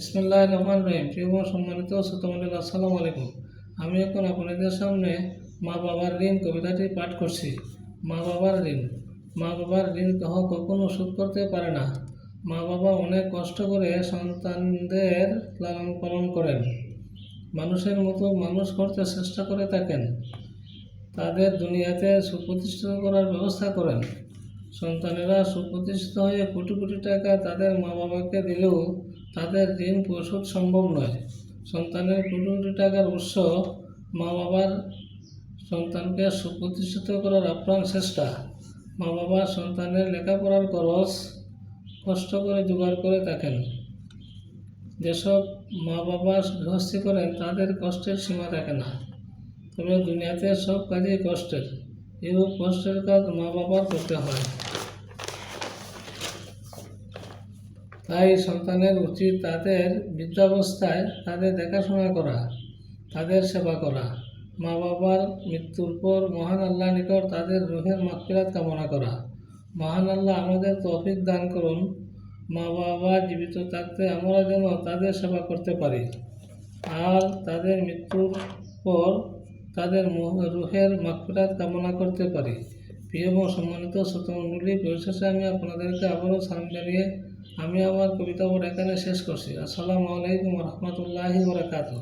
ইসমুল্লাহ রহমান রহিম। প্রিয় সম্মানিত শ্রোতমণ্ডলী, আসসালামু আলাইকুম। আমি এখন আপনাদের সামনে মা বাবার ঋণ কবিতাটি পাঠ করছি। মা বাবার ঋণ। মা বাবার ঋণ কহ কখনো শোধ করতে পারে না। মা বাবা অনেক কষ্ট করে সন্তানদের লালন পালন করেন। মানুষের মতো মানুষ করতে চেষ্টা করে থাকেন। তাদের দুনিয়াতে সুপ্রতিষ্ঠিত করার ব্যবস্থা করেন। সন্তানেরা সুপ্রতিষ্ঠিত হয়ে কোটি কোটি টাকা তাদের মা বাবাকে দিলেও তাদের ঋণ পরিশোধ সম্ভব নয়। সন্তানের কোটি কোটি টাকার উৎস মা বাবার সন্তানকে সুপ্রতিষ্ঠিত করার আপ্রাণ চেষ্টা। মা বাবা সন্তানের লেখাপড়ার খরচ কষ্ট করে জোগাড় করে থাকেন। যেসব মা বাবা গৃহস্থী করেন, তাদের কষ্টের সীমা থাকে না। তবে দুনিয়াতে সব কাজই কষ্টের। এরূপ কষ্টের কাজ মা বাবার করতে হয়। তাই সন্তানের উচিত তাদের বৃদ্ধাবস্থায় তাদের দেখাশোনা করা, তাদের সেবা করা। মা বাবার মৃত্যুর পর মহান আল্লাহ নিকট তাদের রোহের মাগফিরাত কামনা করা। মহান আল্লাহ আমাদের তৌফিক দান করুন। মা বাবা জীবিত থাকতে আমরা যেন তাদের সেবা করতে পারি। আর তাদের মৃত্যুর পর তাদের রুহের মাকফিরাত কামনা করতে পারি। প্রিয় এবং সম্মানিত শ্রোতমণ্ডলী পরিশেষে আমি আপনাদেরকে আবারও সালাম জানিয়ে আমি আমার কবিতা এখানে শেষ করছি। আসসালামু আলাইকুম রহমতুল্লাহি বরাকাতুহ।